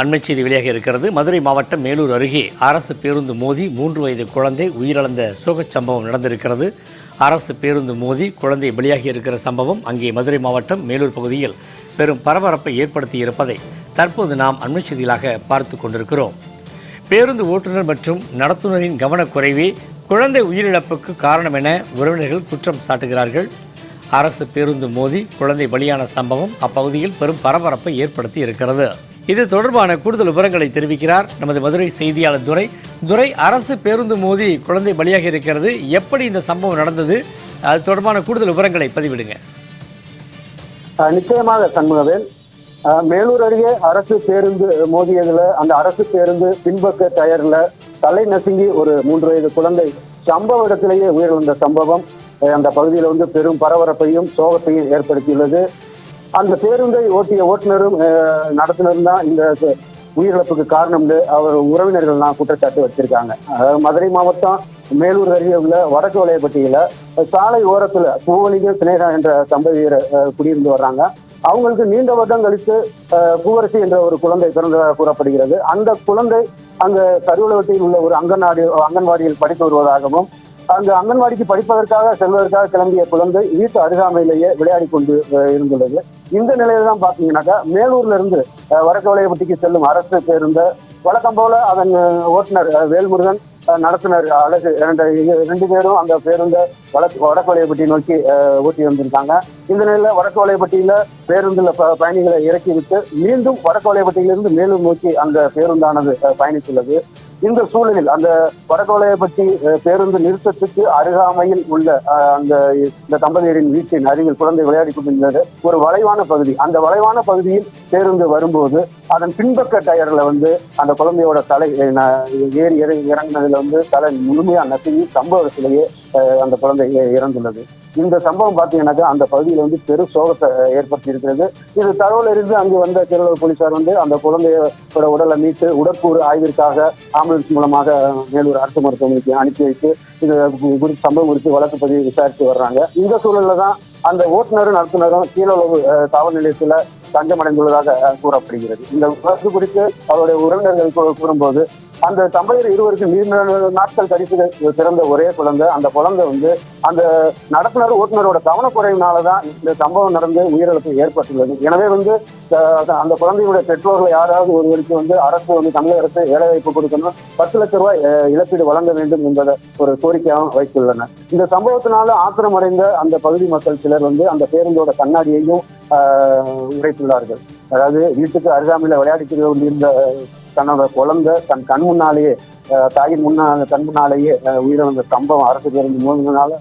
அண்மை செய்தி வெளியாக இருக்கிறது. மதுரை மாவட்டம் மேலூர் அருகே அரசு பேருந்து மோதி மூன்று வயது குழந்தை உயிரிழந்த சோகச் சம்பவம் நடந்திருக்கிறது. அரசு பேருந்து மோதி குழந்தை பலியாகி இருக்கிற சம்பவம் அங்கே மதுரை மாவட்டம் மேலூர் பகுதியில் பெரும் பரபரப்பை ஏற்படுத்தி இருப்பதை தற்போது நாம் அண்மை செய்திகளாக பார்த்து கொண்டிருக்கிறோம். பேருந்து ஓட்டுநர் மற்றும் நடத்துனரின் கவனக்குறைவே குழந்தை உயிரிழப்புக்கு காரணம் என உறவினர்கள் குற்றம் சாட்டுகிறார்கள். அரசு பேருந்து மோதி குழந்தை பலியான சம்பவம் அப்பகுதியில் பெரும் பரபரப்பை ஏற்படுத்தி இருக்கிறது. இது தொடர்பான கூடுதல் விவரங்களை தெரிவிக்கிறார் நமது மதுரை செய்தியாளர் துரை. துரை அரசு பேருந்து மோதி குழந்தை பலியாக இருக்கிறது. எப்படி இந்த சம்பவம் நடந்தது? அது தொடர்பான கூடுதல் விவரங்களை பதிவிடுங்க. நிச்சயமாக சண்முகவேல். மேலூர் அருகே அரசு பேருந்து மோதியதுல அந்த அரசு பேருந்து பின்பக்க டயர்ல தலை நசுங்கி ஒரு மூன்று வயது குழந்தை சம்பவ இடத்திலேயே உயிரிழந்த சம்பவம். அந்த பகுதியில் வந்து பெரும் பரபரப்பையும் சோகத்தையும் ஏற்படுத்தியுள்ளது. அந்த பேருந்தை ஓட்டிய ஓட்டுநரும் அஹ் நடத்துனரும் தான் இந்த உயிரிழப்புக்கு காரணம் அவர் உறவினர்கள்லாம் குற்றச்சாட்டு வச்சிருக்காங்க. அதாவது மதுரை மாவட்டம் மேலூர் அருகே உள்ள வடக்கு வலையப்பட்டியில சாலை ஓரத்துல பூவணிக சினேகா என்ற தம்பதியர் குடியிருந்து வர்றாங்க. அவங்களுக்கு நீண்ட வருடம் கழித்து பூவரசி என்ற ஒரு குழந்தை பிறந்ததாக கூறப்படுகிறது. அந்த குழந்தை அங்க கருவலகத்தில் உள்ள ஒரு அங்கன்வாடி அங்கன்வாடியில் படித்து வருவதாகவும் அந்த அங்கன்வாடிக்கு படிப்பதற்காக செல்வதற்காக கிளம்பிய குழந்தை வீட்டு அருகாமையிலேயே விளையாடி கொண்டு இருந்துள்ளது. இந்த நிலையில தான் பாத்தீங்கன்னாக்கா மேலூர்ல இருந்து அஹ், வடக்கு செல்லும் அரசு பேருந்த வழக்கம் போல அதன் ஓட்டுநர் வேல்முருகன் நடத்தினர் நடத்துனர் அழகு ரெண்டு பேரும் அந்த பேருந்தை வடக்கு வடக்கு வலையப்பட்டி நோக்கி அஹ், ஓட்டி வந்திருக்காங்க. இந்த நிலையில வடக்கு வலையப்பட்டியில பேருந்துல ப- பயணிகளை இறக்கி விட்டு மீண்டும் வடக்கு வலையப்பட்டியிலிருந்து மேலும் நோக்கி அந்த பேருந்தானது பயணித்துள்ளது. இந்த சூழலில் அந்த வடகோலையை பற்றி பேருந்து நிறுத்தத்துக்கு அருகாமையில் உள்ள அஹ், அந்த இந்த தம்பதியரின் வீட்டின் அருகில் குழந்தை விளையாடி கொண்டிருந்தது. ஒரு வளைவான பகுதி. அந்த வளைவான பகுதியில் பேருந்து வரும்போது அதன் பின்பக்க டயர்ல வந்து அந்த குழந்தையோட தலை ந- ஏறி இறங்கி இறங்கினதுல வந்து தலை முழுமையா நசுங்கி சம்பவத்திலேயே அந்த குழந்தை இறந்துள்ளது. இந்த சம்பவம் பார்த்தீங்கன்னாக்கா அந்த பகுதியில் வந்து பெரும் சோகத்தை ஏற்படுத்தி இருக்கிறது இது தகவல் இருந்து அங்கு வந்த திருவள்ளூர் போலீசார் வந்து அந்த குழந்தையோட உடலை மீட்டு உடற்கூறு ஆய்விற்காக ஆம்புலன்ஸ் மூலமாக மேலூர் அரசு மருத்துவமனைக்கு அனுப்பி வைத்து இது குறித்து சம்பவம் குறித்து வழக்கு பதிவு விசாரித்து வர்றாங்க. இந்த சூழல்ல தான் அந்த ஓட்டுநரும் நடத்துனரும் கீழளவு காவல் நிலையத்தில் தஞ்சமடைந்துள்ளதாக கூறப்படுகிறது. இந்த வழக்கு குறித்து அவருடைய உறவினர்கள் கூறும்போது அந்த தம்பதியர் இருவருக்கு நீண்ட நாட்கள் கழித்து பிறந்த ஒரே குழந்தை. அந்த குழந்தை வந்து அந்த நடத்துனர் ஓட்டுநரோட கவனக்குறைவினால தான் இந்த சம்பவம் நடந்து உயிரிழப்பு ஏற்பட்டுள்ளது. எனவே வந்து அந்த குழந்தையுடைய பெற்றோர்கள் யாராவது ஒருவருக்கு வந்து அரசு வந்து தமிழக அரசு வேலை வாய்ப்பு கொடுக்கணும் பத்து லட்ச ரூபாய் இழப்பீடு வழங்க வேண்டும் என்பதை ஒரு கோரிக்கையாகவும் வைத்துள்ளனர். இந்த சம்பவத்தினால ஆத்திரமடைந்த அந்த பகுதி மக்கள் சிலர் வந்து அந்த பேருந்தோட கண்ணாடியையும் உடைத்துள்ளார்கள். அதாவது வீட்டுக்கு அருகாமையில் விளையாடி கொண்டிருந்த தன்னோட குழந்தை தன் கண் முன்னாலேயே ஆஹ், தாயின் முன்னால் கண் முன்னாலேயே உயிரிழந்த சம்பவம் அரசு பேருந்து மோதினால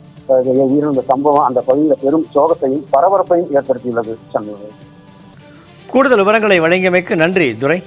உயிரிழந்த சம்பவம் அந்த பகுதியில் பெரும் சோகத்தையும் பரபரப்பையும் ஏற்படுத்தியுள்ளது சண்முகம். கூடுதல் விவரங்களை வழங்கியமைக்கு நன்றி துரை.